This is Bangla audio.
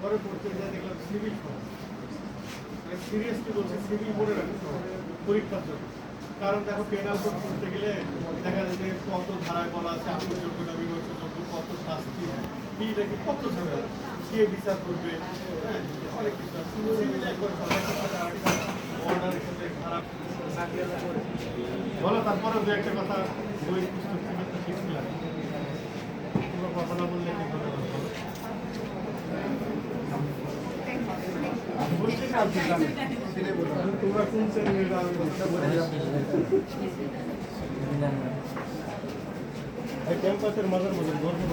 পরে পড়তে যা দেখলাম সিভিল সিরিয়াসলি বলছে সিভিল পড়ে রাখতে হবে পরীক্ষার জন্য কারণ দেখো পেনাল কোড করতে গেলে দেখা যায় যে কত ধারায় বলা আছে আত্মযোগ্য না বিমর্শযোগ্য কত শাস্তি কি দেখি কত ঝামেলা কে বিচার করবে বলো তারপরে দু একটা কথা বই পুস্তক থেকে শিখছিলাম তোমরা কথা না। বললে কি করে বলো? তোমরা কোন শ্রেণির ক্যাম্পাসের মাঝের মধ্যে গর্ব